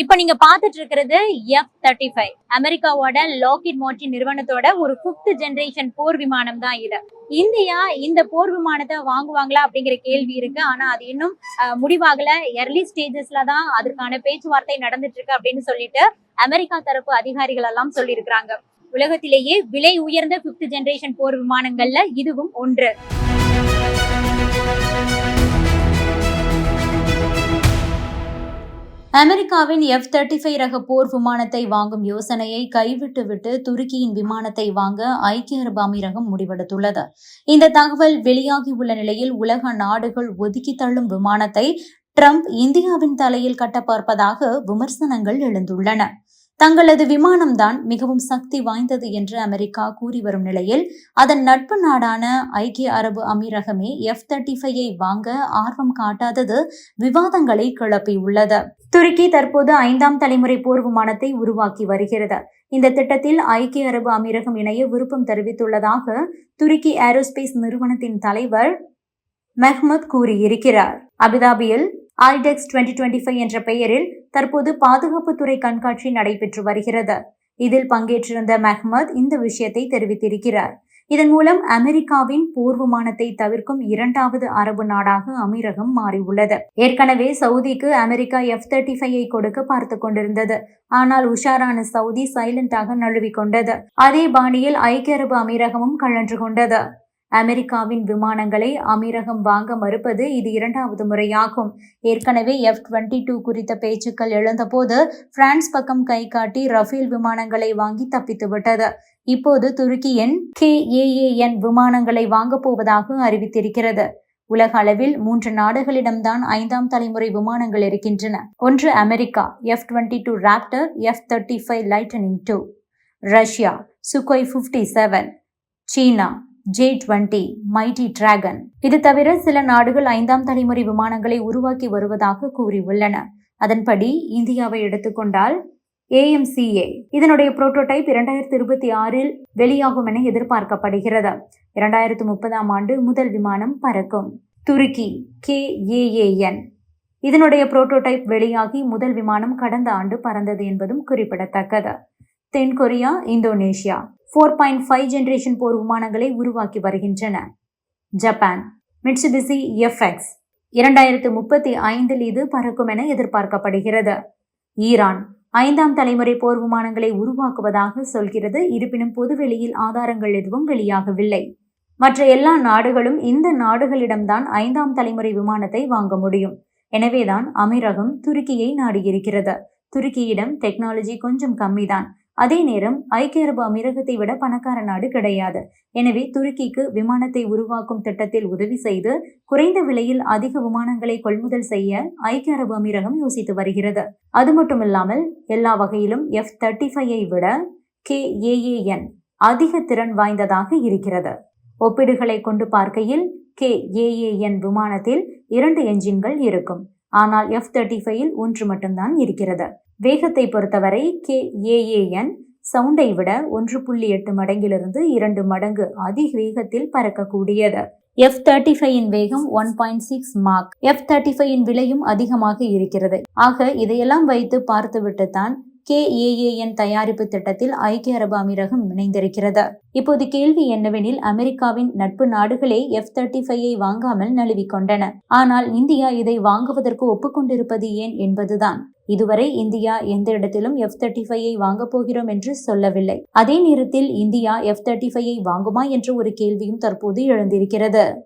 இப்ப நீங்க பாத்துட்டு இருக்கிறது எஃப் தேர்ட்டி ஃபைவ் அமெரிக்காவோட லாக்கிட் மோட்டி நிறுவனத்தோட ஒரு பிப்த் ஜெனரேஷன் போர் விமானம் தான் இது. இந்தியா இந்த போர் விமானத்தை வாங்குவாங்களா அப்படிங்கிற கேள்வி இருக்கு. ஆனா அது இன்னும் முடிவாகல. எர்லி ஸ்டேஜஸ்ல தான் அதற்கான பேச்சுவார்த்தை நடந்துட்டு இருக்கு அப்படின்னு சொல்லிட்டு அமெரிக்கா தரப்பு அதிகாரிகள் எல்லாம் சொல்லியிருக்கிறாங்க. உலகத்திலேயே விலை உயர்ந்த பிப்த் ஜெனரேஷன் போர் விமானங்கள்ல இதுவும் ஒன்று. அமெரிக்காவின் எஃப் தேர்ட்டி ஃபைவ் ரக போர் விமானத்தை வாங்கும் யோசனையை கைவிட்டுவிட்டு துருக்கியின் விமானத்தை வாங்க ஐக்கிய அரபு அமீரகம் முடிவெடுத்துள்ளது. இந்த தகவல் வெளியாகியுள்ள நிலையில் உலக நாடுகள் ஒதுக்கி தள்ளும் விமானத்தை ட்ரம்ப் இந்தியாவின் தலையில் கட்ட பார்ப்பதாக விமர்சனங்கள் எழுந்துள்ளன. தங்களது விமானம்தான் மிகவும் சக்தி வாய்ந்தது என்று அமெரிக்கா கூறி வரும் நிலையில் அதன் நட்பு நாடான ஐக்கிய அரபு அமீரகமே எஃப் தேர்ட்டி ஃபைவை வாங்க ஆர்வம் காட்டாதது விவாதங்களை கிளப்பியுள்ளது. துருக்கி தற்போது ஐந்தாம் தலைமுறை போர் விமானத்தை உருவாக்கி வருகிறது. இந்த திட்டத்தில் ஐக்கிய அரபு அமீரகம் இணைய விருப்பம் தெரிவித்துள்ளதாக துருக்கி ஏரோஸ்பேஸ் நிறுவனத்தின் தலைவர் மெஹ்மத் கூறியிருக்கிறார். அபுதாபியில் ஐடெக்ஸ் 2025 என்ற பெயரில் தற்போது பாதுகாப்புத்துறை கண்காட்சி நடைபெற்று வருகிறது. இதில் பங்கேற்றிருந்த மெஹ்மத் இந்த விஷயத்தை தெரிவித்திருக்கிறார். இதன் மூலம் அமெரிக்காவின் போர் விமானத்தை தவிர்க்கும் இரண்டாவது அரபு நாடாக அமீரகம் மாறியுள்ளது. ஏற்கனவே சவுதிக்கு அமெரிக்கா எஃப் தேர்ட்டி ஃபைவை கொடுக்க பார்த்து கொண்டிருந்தது. ஆனால் உஷாரான சவுதி சைலண்டாக நழுவிக் கொண்டது. அதே பாணியில் ஐக்கிய அரபு அமீரகமும் கழன்று கொண்டது. அமெரிக்காவின் விமானங்களை அமீரகம் வாங்க மறுப்பது இது இரண்டாவது முறையாகும். ஏற்கனவே எஃப் டுவெண்ட்டி டூ குறித்த பேச்சுக்கள் எழுந்தபோது பிரான்ஸ் பக்கம் கை காட்டி ரஃபேல் விமானங்களை வாங்கி தப்பித்துவிட்டது இப்போது துருக்கியின் கேஏஏஎன் விமானங்களை வாங்கப் போவதாக அறிவித்திருக்கிறது. உலக அளவில் மூன்று நாடுகளிடம்தான் ஐந்தாம் தலைமுறை விமானங்கள் இருக்கின்றன. ஒன்று America F twenty two raptor F thirty five lightning two Russia Sukhoi fifty seven China J twenty mighty dragon இது தவிர சில நாடுகள் ஐந்தாம் தலைமுறை விமானங்களை உருவாக்கி வருவதாக கூறியுள்ளன. அதன்படி இந்தியாவை எடுத்துக்கொண்டால் ஏஎம்சிஏ இதனுடைய புரோட்டோடைப் இரண்டாயிரத்தி இருபத்தி ஆறில் வெளியாகும் என எதிர்பார்க்கப்படுகிறது. இரண்டாயிரத்து முப்பதாம் ஆண்டு முதல் விமானம் பறக்கும். துருக்கி கே ஏஏஎன் இதனுடைய புரோட்டோடைப் வெளியாகி முதல் விமானம் கடந்த ஆண்டு பறந்தது என்பதும் குறிப்பிடத்தக்கது. தென்கொரியா Indonesia. Four point five generation போர் விமானங்களை உருவாக்கி வருகின்றன. ஜப்பான். மிட்சுபிசி எஃப்எக்ஸ் இரண்டாயிரத்து முப்பத்தி ஐந்தில் இது பறக்கும் என எதிர்பார்க்கப்படுகிறது. ஈரான். ஐந்தாம் தலைமுறை போர் விமானங்களை உருவாக்குவதாக சொல்கிறது. இருப்பினும் பொதுவெளியில் ஆதாரங்கள் எதுவும் வெளியாகவில்லை. மற்ற எல்லா நாடுகளும் இந்த நாடுகளிடம்தான் ஐந்தாம் தலைமுறை விமானத்தை வாங்க முடியும். எனவேதான் அமீரகம் துருக்கியை நாடியிருக்கிறது. துருக்கியிடம் டெக்னாலஜி கொஞ்சம் கம்மிதான். அதே நேரம் ஐக்கிய அரபு அமீரகத்தை விட பணக்கார நாடு கிடையாது. எனவே துருக்கிக்கு விமானத்தை உருவாக்கும் திட்டத்தில் உதவி செய்து குறைந்த விலையில் அதிக விமானங்களை கொள்முதல் செய்ய ஐக்கிய அரபு அமீரகம் யோசித்து வருகிறது. அது மட்டுமில்லாமல் எல்லா வகையிலும் எஃப் தேர்ட்டி ஃபைவை விட கே ஏஏஎன் அதிக திறன் வாய்ந்ததாக இருக்கிறது. ஒப்பீடுகளை கொண்டு பார்க்கையில் கே ஏஏஎன் விமானத்தில் இரண்டு என்ஜின்கள் இருக்கும். ஆனால் எஃப் தேர்ட்டி ஃபைவில் ஒன்று மட்டும்தான் இருக்கிறது. வேகத்தை பொறுத்தவரை கே ஏஏஎன் சவுண்டை விட ஒன்று புள்ளி எட்டு மடங்கிலிருந்து இரண்டு மடங்கு அதிக வேகத்தில் பறக்கக்கூடியது. எஃப் தேர்ட்டி ஃபைவின் வேகம் ஒன் பாயிண்ட் சிக்ஸ் மார்க் எஃப் தேர்ட்டி ஃபைவின் விலையும் அதிகமாக இருக்கிறது. ஆக இதையெல்லாம் வைத்து பார்த்துவிட்டு தான் கேஏஏஎன் தயாரிப்பு திட்டத்தில் ஐக்கிய அரபு அமீரகம் இணைந்திருக்கிறது. இப்போது கேள்வி என்னவெனில் அமெரிக்காவின் நட்பு நாடுகளே எஃப் தேர்ட்டி ஃபைவை வாங்காமல் நழுவிக்கொண்டன. ஆனால் இந்தியா இதை வாங்குவதற்கு ஒப்புக்கொண்டிருப்பது ஏன் என்பதுதான். இதுவரை இந்தியா எந்த இடத்திலும் எஃப் தேர்ட்டி ஃபைவை வாங்கப் போகிறோம் என்று சொல்லவில்லை. அதே நேரத்தில் இந்தியா எஃப் தேர்ட்டி ஃபைவை வாங்குமா என்ற ஒரு கேள்வியும் தற்போது எழுந்திருக்கிறது.